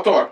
Мотор.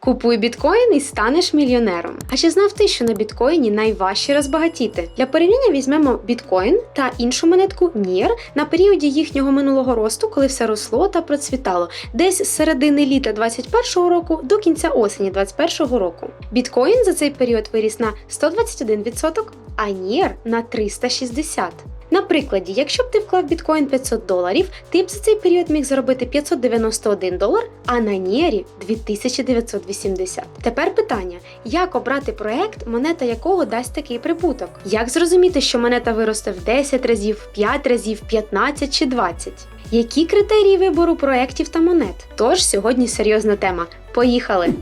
Купуй біткоін і станеш мільйонером. А чи знав ти, що на біткоїні найважче розбагатіти? Для порівняння візьмемо біткоін та іншу монетку NIR на періоді їхнього минулого росту, коли все росло та процвітало, десь з середини літа 21-го року до кінця осені 21-го року. Біткоін за цей період виріс на 121%, а NIR на 360%. На прикладі, якщо б ти вклав біткоін 500 доларів, ти б за цей період міг заробити 591 долар, а на Нєрі 2980. Тепер питання: як обрати проект, монета якого дасть такий прибуток? Як зрозуміти, що монета виросте в 10 разів, 5 разів, 15 чи 20? Які критерії вибору проєктів та монет? Тож сьогодні серйозна тема. Поїхали!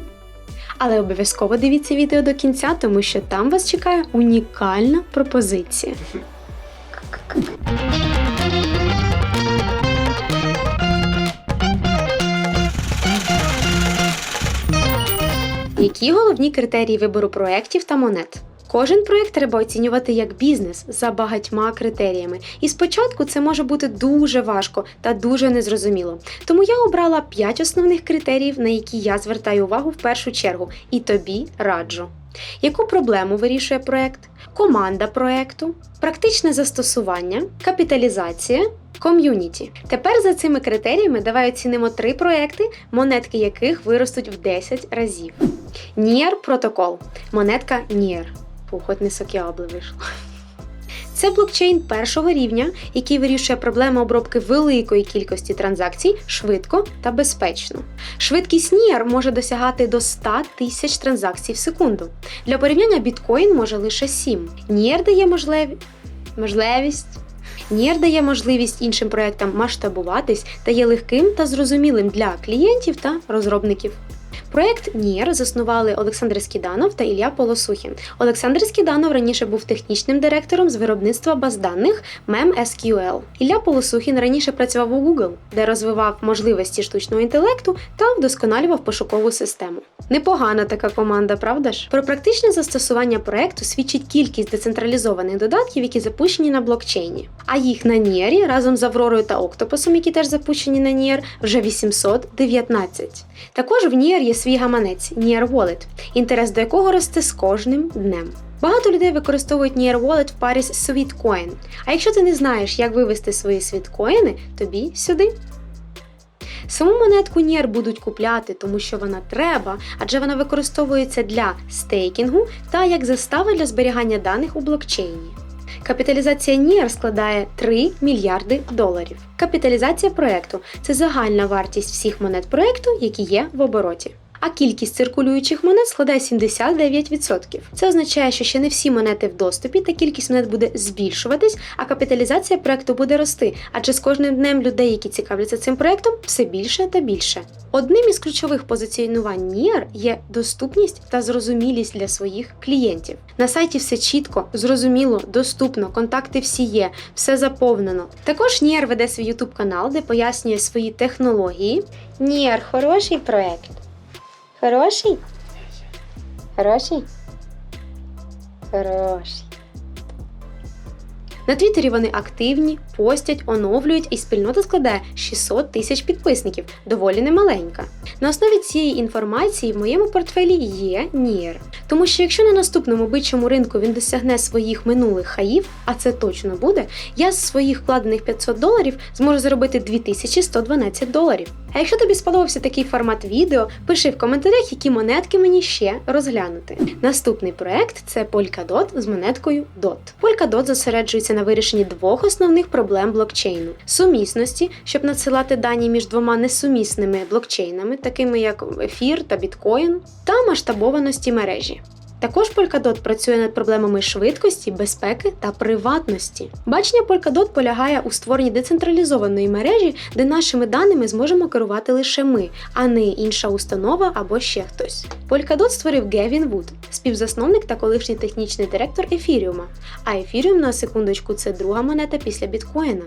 Але обов'язково дивіться відео до кінця, тому що там вас чекає унікальна пропозиція. Які головні критерії вибору проєктів та монет? Кожен проєкт треба оцінювати як бізнес за багатьма критеріями. І спочатку це може бути дуже важко та дуже незрозуміло. Тому я обрала 5 основних критеріїв, на які я звертаю увагу в першу чергу, і тобі раджу. Яку проблему вирішує проєкт? Команда проєкту, практичне застосування, капіталізація, ком'юніті. Тепер за цими критеріями давай оцінимо три проекти, монетки яких виростуть в 10 разів. Ніер протокол. Монетка Ніер. Фу, не сокіабли вийшло. Це блокчейн першого рівня, який вирішує проблеми обробки великої кількості транзакцій швидко та безпечно. Швидкість NIR може досягати до 100 тисяч транзакцій в секунду. Для порівняння біткоін може лише 7. NIR дає можливі... можливість. NIR дає можливість іншим проектам масштабуватись та є легким та зрозумілим для клієнтів та розробників. Проект NIR заснували Олександр Скіданов та Ілля Полосухін. Олександр Скіданов раніше був технічним директором з виробництва баз даних MEM-SQL. Ілля Полосухін раніше працював у Google, де розвивав можливості штучного інтелекту та вдосконалював пошукову систему. Непогана така команда, правда ж? Про практичне застосування проекту свідчить кількість децентралізованих додатків, які запущені на блокчейні. А їх на NIR разом з Авророю та Октопусом, які теж запущені на NIR, вже 819. Також в NIR є свій гаманець NIR Wallet, інтерес до якого росте з кожним днем. Багато людей використовують NIR Wallet в парі з Sweetcoin. А якщо ти не знаєш, як вивести свої світкоїни, тобі сюди. Саму монетку NIR будуть купляти, тому що вона треба, адже вона використовується для стейкінгу та як застава для зберігання даних у блокчейні. Капіталізація NIR складає 3 мільярди доларів. Капіталізація проекту це загальна вартість всіх монет проекту, які є в обороті. А кількість циркулюючих монет складає 79%. Це означає, що ще не всі монети в доступі, та кількість монет буде збільшуватись, а капіталізація проекту буде рости, адже з кожним днем людей, які цікавляться цим проектом, все більше та більше. Одним із ключових позиціонувань NIR є доступність та зрозумілість для своїх клієнтів. На сайті все чітко, зрозуміло, доступно, контакти всі є, все заповнено. Також NIR веде свій YouTube канал, де пояснює свої технології. NIR – хороший проект. Хороший? Хороший? Хороший. На Твіттері вони активні, постять, оновлюють, і спільнота складає 600 тисяч підписників, доволі немаленька. На основі цієї інформації в моєму портфелі є NIR. Тому що якщо на наступному бичому ринку він досягне своїх минулих хаїв, а це точно буде, я з своїх вкладених 500 доларів зможу заробити 2112 доларів. А якщо тобі сподобався такий формат відео, пиши в коментарях, які монетки мені ще розглянути. Наступний проект це Polkadot з монеткою DOT. Polkadot зосереджується на вирішенні двох основних проблем блокчейну: сумісності, щоб надсилати дані між двома несумісними блокчейнами, такими як ефір та біткоін, та масштабованості мережі. Також Polkadot працює над проблемами швидкості, безпеки та приватності. Бачення Polkadot полягає у створенні децентралізованої мережі, де нашими даними зможемо керувати лише ми, а не інша установа або ще хтось. Polkadot створив Гевін Вуд, співзасновник та колишній технічний директор Ефіріума. А Ефіріум, на секундочку, це друга монета після біткоїна.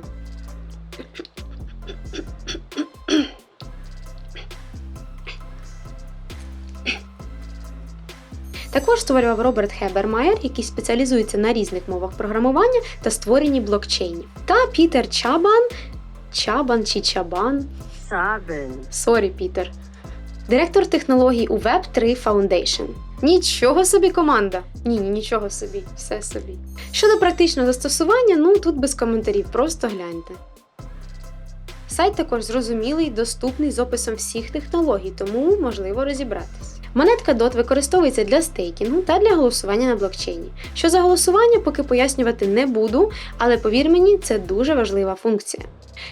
Також створював Роберт Хебермайер, який спеціалізується на різних мовах програмування та створенні блокчейнів. Та Пітер Чабан, Чабан чи Чабан. Sabin. Сорі, Пітер. директор технологій у Web3 Foundation. Нічого собі команда. Ні, ні, нічого собі, все собі. Щодо практичного застосування, ну тут без коментарів, просто гляньте. Сайт також зрозумілий, доступний з описом всіх технологій, тому можливо розібратись. Монетка DOT використовується для стейкінгу та для голосування на блокчейні. Що за голосування, поки пояснювати не буду, але повір мені, це дуже важлива функція.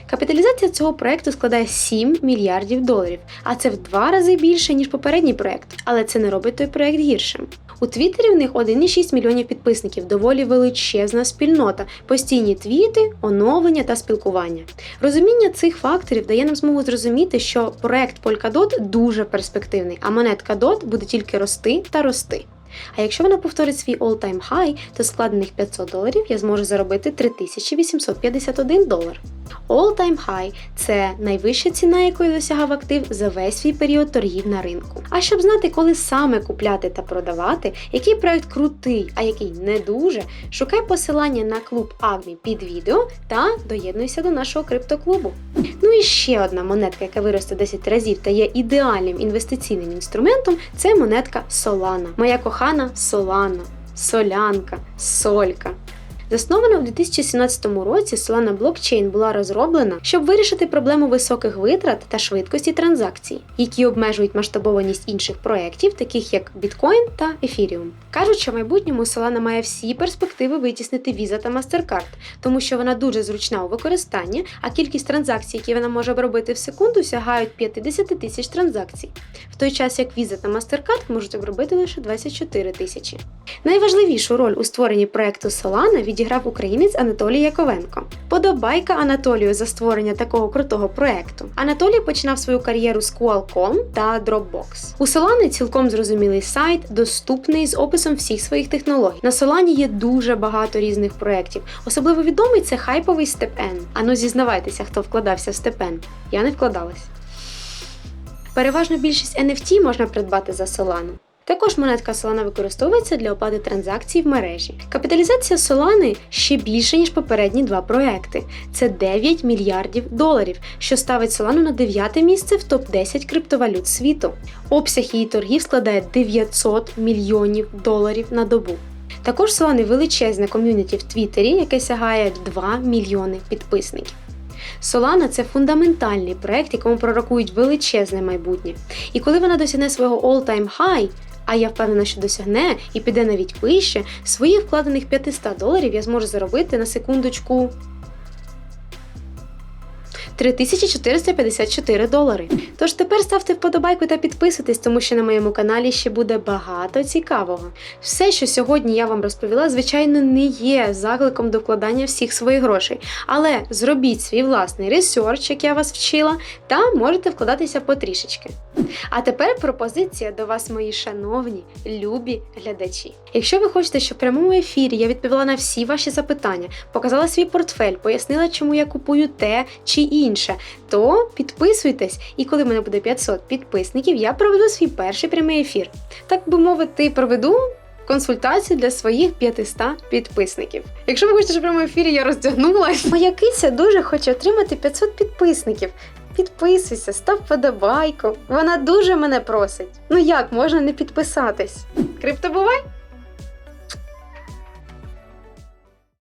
Капіталізація цього проекту складає 7 мільярдів доларів, а це в два рази більше, ніж попередній проект, але це не робить той проект гіршим. У Твіттері в них 1,6 мільйонів підписників, доволі величезна спільнота, постійні твіти, оновлення та спілкування. Розуміння цих факторів дає нам змогу зрозуміти, що проект Polkadot дуже перспективний, а монетка DOT буде тільки рости та рости. А якщо вона повторить свій all-time high, то складених 500 доларів я зможу заробити 3851 долар. All-time high – це найвища ціна, якої досягав актив за весь свій період торгів на ринку. А щоб знати, коли саме купляти та продавати, який проект крутий, а який не дуже, шукай посилання на клуб Агмі під відео та доєднуйся до нашого криптоклубу. Ну і ще одна монетка, яка виросте 10 разів та є ідеальним інвестиційним інструментом, це монетка Solana. Моя кохана Solana, Солянка, Солька. Заснована у 2017 році, Solana Blockchain була розроблена, щоб вирішити проблему високих витрат та швидкості транзакцій, які обмежують масштабованість інших проєктів, таких як Bitcoin та Ethereum. Кажуть, що в майбутньому Solana має всі перспективи витіснити Visa та MasterCard, тому що вона дуже зручна у використанні, а кількість транзакцій, які вона може обробити в секунду, сягають 50 тисяч транзакцій, в той час як Visa та MasterCard можуть обробити лише 24 тисячі. Найважливішу роль у створенні проекту Solana відіграв українець Анатолій Яковенко. Подобайка Анатолію за створення такого крутого проекту. Анатолій починав свою кар'єру з Qualcomm та Dropbox. У Solana цілком зрозумілий сайт, доступний з описом всіх своїх технологій. На Solana є дуже багато різних проєктів. Особливо відомий це хайповий StepN. Ану зізнавайтеся, хто вкладався в StepN. Я не вкладалась. Переважно більшість NFT можна придбати за Solana. Також монетка Solana використовується для оплати транзакцій в мережі. Капіталізація Solana ще більше, ніж попередні два проекти. Це 9 мільярдів доларів, що ставить Solana на 9 місце в топ-10 криптовалют світу. Обсяг її торгів складає 900 мільйонів доларів на добу. Також Solana величезне ком'юніті в Твіттері, яке сягає 2 мільйони підписників. Solana – це фундаментальний проект, якому пророкують величезне майбутнє. І коли вона досягне свого all-time high, а я впевнена, що досягне і піде навіть вище, своїх вкладених 500 доларів я зможу заробити на секундочку 3454 долари. Тож тепер ставте вподобайку та підписуйтесь, тому що на моєму каналі ще буде багато цікавого. Все, що сьогодні я вам розповіла, звичайно, не є закликом до вкладання всіх своїх грошей. Але зробіть свій власний ресерч, як я вас вчила, та можете вкладатися потрішечки. А тепер пропозиція до вас, мої шановні, любі глядачі. Якщо ви хочете, щоб в прямому ефірі я відповіла на всі ваші запитання, показала свій портфель, пояснила, чому я купую те чи інше, то підписуйтесь, і коли в мене буде 500 підписників, я проведу свій перший прямий ефір. Так би мовити, проведу. Консультацію для своїх 500 підписників. Якщо ви хочете, щоб в прямому ефірі я роздягнулась, моя киця дуже хоче отримати 500 підписників. Підписуйся, став подобайку. Вона дуже мене просить. Ну як можна не підписатись? Крипто бувай!